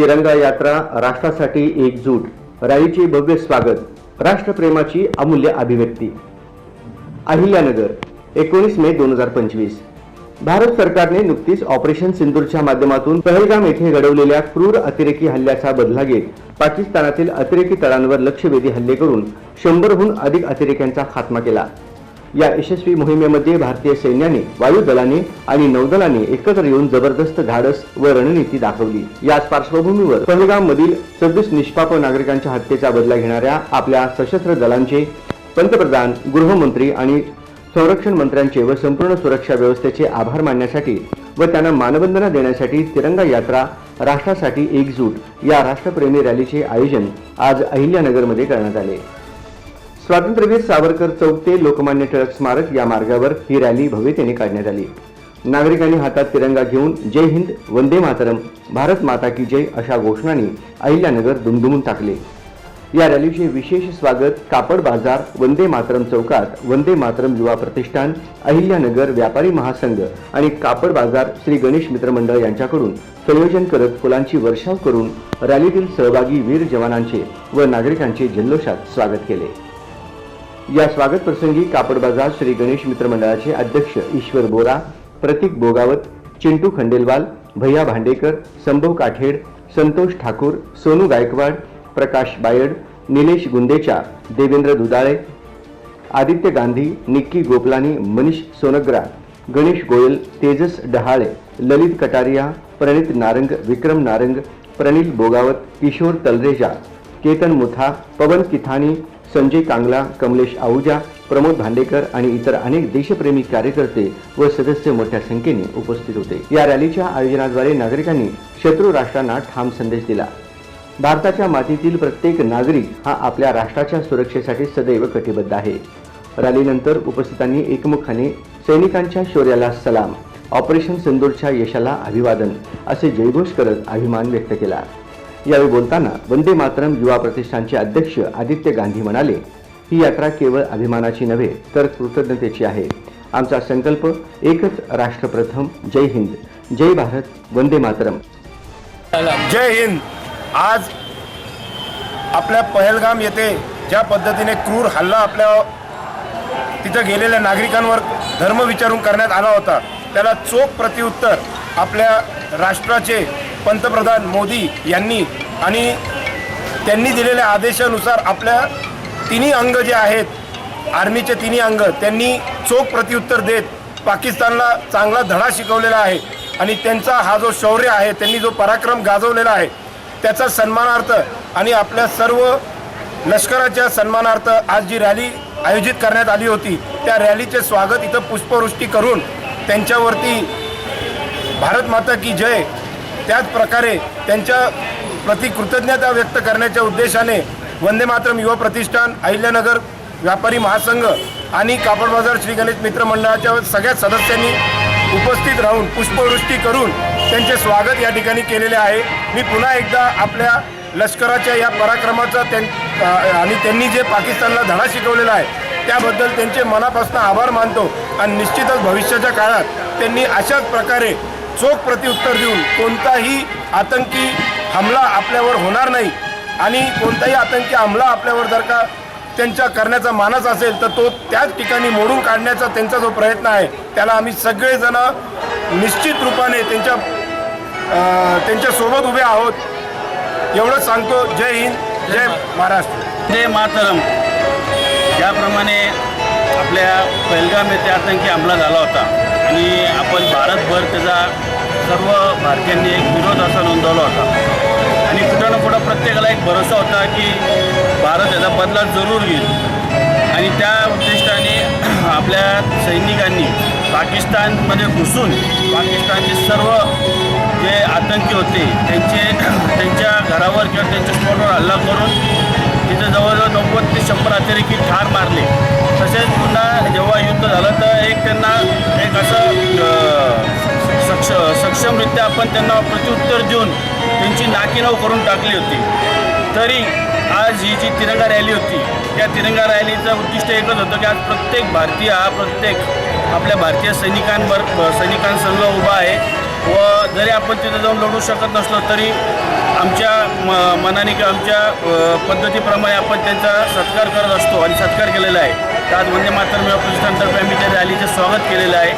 तिरंगा यात्रा राष्ट्रासाठी एकजूट. रॅलीचे भव्य स्वागत. राष्ट्रप्रेमाची अमूल्य अभिव्यक्ती. अहिल्यानगर एकोणीस मे दोन हजार पंचवीस. भारत सरकारने नुकतीच ऑपरेशन सिंदूरच्या माध्यमातून पहलगाम येथे घडवलेल्या क्रूर अतिरेकी हल्ल्याचा बदला घेत पाकिस्तानातील अतिरेकी तळांवर लक्षवेधी हल्ले करून शंभरहून अधिक अतिरेक्यांचा खात्मा केला. या यशस्वी मोहिमेमध्ये भारतीय सैन्याने वायुदलाने आणि नौदलाने एकत्र येऊन जबरदस्त धाडस व रणनीती दाखवली. याच पार्श्वभूमीवर पहलगाम मधील सव्वीस निष्पाप नागरिकांच्या हत्येचा बदला घेणाऱ्या आपल्या सशस्त्र दलांचे पंतप्रधान गृहमंत्री आणि संरक्षण मंत्र्यांचे व संपूर्ण सुरक्षा व्यवस्थेचे आभार मानण्यासाठी व त्यांना मानवंदना देण्यासाठी तिरंगा यात्रा राष्ट्रासाठी एकजूट या राष्ट्रप्रेमी रॅलीचे आयोजन आज अहिल्यानगरमध्ये करण्यात आले. स्वातंत्र्यवीर सावरकर चौक ते लोकमान्य टिळक स्मारक या मार्गावर ही रॅली भव्यतेने काढण्यात आली. नागरिकांनी हातात तिरंगा घेऊन जय हिंद वंदे मातरम भारत माता की जय अशा घोषणांनी अहिल्यानगर दुमदुमून टाकले. या रॅलीचे विशेष स्वागत कापड बाजार वंदे मातरम चौकात वंदे मातरम युवा प्रतिष्ठान अहिल्यानगर व्यापारी महासंघ आणि कापड बाजार श्री गणेश मित्र मंडळ यांच्याकडून संयोजन करत फुलांची वर्षाव करून रॅलीतील सहभागी वीर जवानांचे व नागरिकांचे जल्लोषात स्वागत केले. या स्वागत प्रसंगी कापड बाजार श्री गणेश मित्र मंडळाचे अध्यक्ष ईश्वर बोरा प्रतीक बोगावत चिंटू खंडेलवाल भैया भांडेकर संभव काठेड संतोष ठाकूर सोनू गायकवाड प्रकाश बायड निलेश गुंदेचा देवेंद्र दुधाळे आदित्य गांधी निक्की गोपलानी मनीष सोनग्रा गणेश गोयल तेजस डहाळे ललित कटारिया प्रणित नारंग विक्रम नारंग प्रणील बोगावत किशोर तलरेजा केतन मुथा पवन किथानी संजय कांगला कमलेश आहुजा प्रमोद भांडेकर आणि इतर अनेक देशप्रेमी कार्यकर्ते व सदस्य मोठ्या संख्येने उपस्थित होते. या रॅलीच्या आयोजनाद्वारे नागरिकांनी शत्रू राष्ट्रांना ठाम संदेश दिला. भारताच्या मातीतील प्रत्येक नागरिक हा आपल्या राष्ट्राच्या सुरक्षेसाठी सदैव कटिबद्ध आहे. रॅलीनंतर उपस्थितांनी एकमुखाने सैनिकांच्या शौर्याला सलाम ऑपरेशन सिंदूरच्या यशाला अभिवादन असे जयघोष करत अभिमान व्यक्त केला. यावेळी बोलताना वंदे मातरम युवा प्रतिष्ठानचे अध्यक्ष आदित्य गांधी म्हणाले ही यात्रा केवळ अभिमानाची नव्हे तर कृतज्ञतेची आहे. आमचा संकल्प एकच राष्ट्रप्रथम जय हिंद. जय भारत वंदे मातरम. जय हिंद. आज आपल्या पहलगाम येथे ज्या पद्धतीने क्रूर हल्ला आपल्या तिथं गेलेल्या नागरिकांवर धर्म विचारून करण्यात आला होता त्याला चोख प्रत्युत्तर आपल्या राष्ट्राचे पंतप्रधान मोदी यांनी आणि त्यांनी दिलेल्या आदेशानुसार आपल्या तिन्ही अंग जे आहेत आर्मीचे तिन्ही अंग त्यांनी चोख प्रत्युत्तर देत पाकिस्तानला चांगला धडा शिकवलेला आहे आणि त्यांचा हा जो शौर्य आहे त्यांनी जो पराक्रम गाजवलेला आहे त्याचा सन्मानार्थ आणि आपल्या सर्व लष्कराच्या सन्मानार्थ आज जी रॅली आयोजित करण्यात आली होती त्या रॅलीचे स्वागत इथं पुष्पवृष्टी करून त्यांच्यावरती भारत माता की जय त्याच प्रकारे त्यांच्या प्रति कृतज्ञता व्यक्त करण्याच्या उद्देशाने वंदे मातरम युवा प्रतिष्ठान अहिल्यानगर व्यापारी महासंघ आणि कापड बाजार श्री गणेश मित्र मंडळाच्या सगळ्या सदस्यांनी उपस्थित राहून पुष्पवृष्टी करून त्यांचे स्वागत या ठिकाणी केलेले आहे. मी पुन्हा एकदा आपल्या लष्कराच्या या पराक्रमाचा त्यां आणि त्यांनी जे पाकिस्तानला धडा शिकवलेला आहे त्याबद्दल त्यांचे मनापासून आभार मानतो. आणि निश्चितच भविष्याच्या काळात त्यांनी अशाच प्रकारे चोख प्रत्युत्तर देऊन कोणताही आतंकी हमला आपल्यावर होणार नाही. आणि कोणताही आतंकी हमला आपल्यावर जर का त्यांच्या करण्याचा मानस असेल तर तो त्याच ठिकाणी मोडून काढण्याचा त्यांचा जो प्रयत्न आहे त्याला आम्ही सगळेजण निश्चित रूपाने त्यांच्या त्यांच्यासोबत उभे आहोत. एवढंच सांगतो. जय हिंद जय महाराष्ट्र. जय मातरम. ज्याप्रमाणे आपल्या पहलगाम येथे आतंकी हमला झाला होता आणि पण भारतभर त्याचा सर्व भारतीयांनी एक विरोध असा नोंदवला होता. आणि कुठं ना कुठं प्रत्येकाला एक भरोसा होता की भारत याचा बदला जरूर घेईल. आणि त्या उद्दिष्टाने आपल्या सैनिकांनी पाकिस्तानमध्ये घुसून पाकिस्तानचे सर्व जे आतंकी होते त्यांचे त्यांच्या घरावर किंवा त्यांच्या स्पॉटवर हल्ला करून नव्वद ते शंभर अतिरेकी ठार मारले. तसेच पुन्हा जेव्हा युद्ध झालं तर एक त्यांना एक असं सक्ष सक्षमरित्या आपण त्यांना प्रत्युत्तर देऊन त्यांची नाकीनव करून टाकली होती. तरी आज ही जी तिरंगा रॅली होती त्या तिरंगा रॅलीचं उद्दिष्ट एकच होतं की आज प्रत्येक भारतीय हा प्रत्येक आपल्या भारतीय सैनिकांवर सैनिकांसंग उभा आहे. व जरी आपण तिथे जाऊन लढू शकत नसलो तरी आमच्या म मनाने किंवा आमच्या पद्धतीप्रमाणे आपण त्यांचा सत्कार करत असतो आणि सत्कार केलेला आहे. तर आज वंदे मातरम या प्रतिष्ठानतर्फे आम्ही त्या रॅलीचं स्वागत केलेलं आहे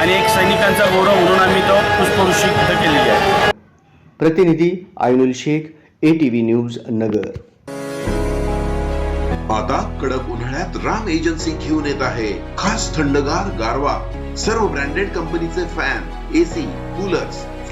आणि एक सैनिकांचा गौरव म्हणून आम्ही तो पुष्पवृष्टी इथं केलेली आहे. प्रतिनिधी Ainul Shaikh A T V news Nagar. आता कडक उन्हाळ्यात राम एजन्सी घेऊन येत आहे. खास थंडगार गारवा. सर्व ब्रँडेड कंपनीचे फॅन एसी कूलर्स